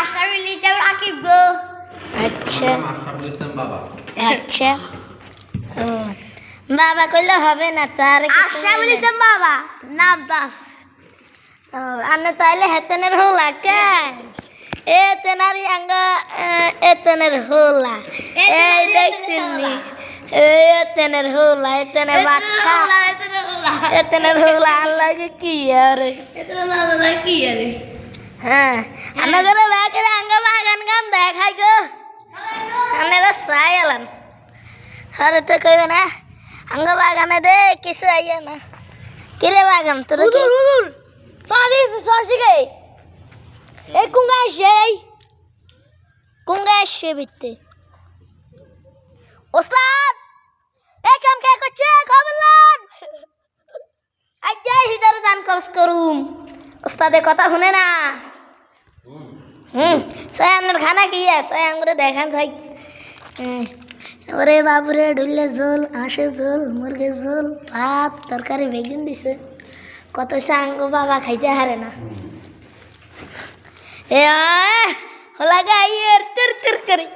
আশরাফুল ইসলাম আকিব গো। আচ্ছা। আশরাফুল ইসলাম বাবা। আচ্ছা। ও বাবা কইলে হবে না তার আশরাফুল ইসলাম বাবা নাম তা আনে তাইলে হেতেনের হোলা কেন এ তেনারি আঙ্গ এ তেনের হোলা। এই দেখছিনি এ তেনের হোলা এ তেনের বাচ্চা। এ তেনের হোলা। আল্লাহ কি আরে কি আরে? হ্যাঁ আপনারা চাই এলাম আরে? তো কইবে না, আঙ্গ বাগানে দে, কিছু আইয়া না। কিরে বাগান, তোর হুজুর হুজুর, সরি সরি গে এই কুঙ্গা সেই কুঙ্গা এসে বিতে ওস্তাদ, এই কাম কে করছে? খবর লন। আজ যাই হিদারে দান কবস করুম। ওস্তাদের কথা শুনে না। হুম সাই আপনার খানা কি আছে সাই আমরা দেখান হ্যাঁ। ওরে বাবুরে ডুললে ঝোল হাঁসে ঝোল মুরগির ঝোল ভাত তরকারি বেগুন দিছে। কত সাঙ্গ বাবা খাইতে হারে না। এ হলা গাইয়ের তির তির করি।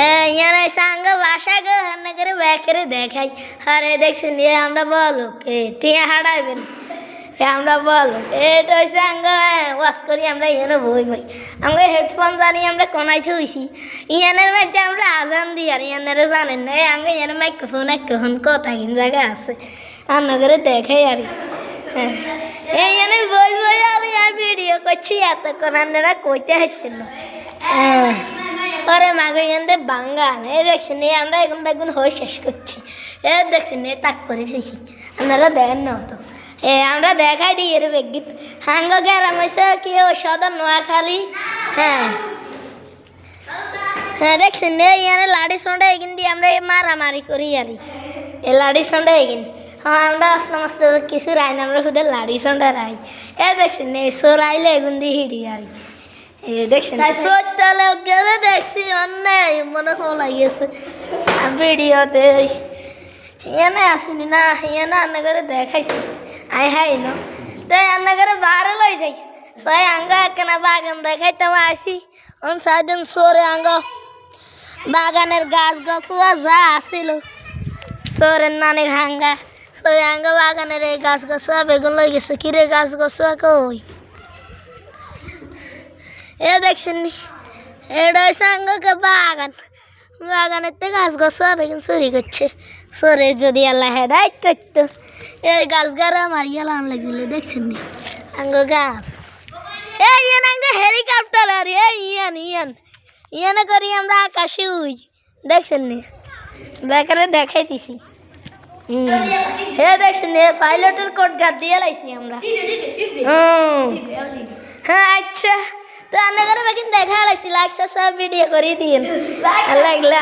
এ ইয়ানে সাঙ্গ বাসা গো হান্না করে দেখাই। আরে দেখছেন আমরা বলো কে টিয়া হারাইবেন আমরা বলো। এটা হচ্ছে আঙ্গ ওয়াশ করি আমরা ইয়ানে বই বই। আমরা হেডফোন জানি আমরা কোনায় থইছি। ইয়ানের মধ্যে আমরা আজান দিই আর ইয়ানের জানেন না। আঙ্গ ইয়ানে মাইক্রোফোন মাইক্রোফোন কথা কিন জায়গা আছে। রান্না করে দেখাই আর হ্যাঁ। এই ইয়ানে বই বই আর ভিডিও করছি, এতক্ষণ আপনারা কইতে হচ্ছিল না। ওরে মাগে এনদে বাঙ্গান এই দেখছেন এই আমরা এখন বেগুন হয়ে শেষ করছি। এ দেখছেন এ তাক করে দিয়েছি আপনারা দেখেন না তো এ, আমরা দেখাই দিই এর বেগিন হাঙ্গ গেলাম হয়েছে কি ও সদর নোয়াখালী। হ্যাঁ। হ্যাঁ দেখছেন এ ইয়ানে লাড়ি সন্ডা এগিন দিয়ে আমরা এ মারামারি করি আরি এ লাড়ি সন্ডা এগিন হ্যাঁ আমরা আসলাম কিছু রাই না, আমরা শুধু লাড়ি সন্ডা রাই এ দেখছেন এ সোরাইলে এগুন দিয়ে হিড়ি আরি দেখছি অন্যায়, মনে হল গেছে। ভিডিওতে ইয়ানে আসিনি না ইয়ানে আন্না করে দেখাইছি। আই হাই ন। তাই আন্না করে বারে লই যাই। সাই আঙ্গ একখানা বাগান দেখাইতাম আসি। অন সাইদিন সরে আঙ্গ। বাগানের গাছ গছুয়া যা আসিল, সরের নানির হাঙ্গা। সই আঙ্গ বাগানের এই গাছ গছুয়া বেগুন লই গেছে। কিরে গাছ গছুয়া কই? দেখছেন নি এটা হয়েছে আঙ্গকে বাগান বাগানের থেকে গাছ গাছ বেগুন চুরি করছে সরে যদি আল্লাহ হেদায়ত করতো এই গাছ গাড়া মারিয়া লান লাগছিল দেখছেন নি আঙ্গ গাছ এই ইয়ান আঙ্গ হেলিকপ্টার আর এই ইয়ান ইয়ান ইয়ানে করি আমরা আকাশে উই দেখছেন নি বেকারে দেখাই দিছি হুম হে দেখছেন হে পাইলটের কোট গাদ দিয়ে লাইছি আমরা হুম হ্যাঁ আচ্ছা তো আপনাদের বেগিন দেখা লাইছি লাইক সাবস্ক্রাইব ভিডিও করে দিন লাগলে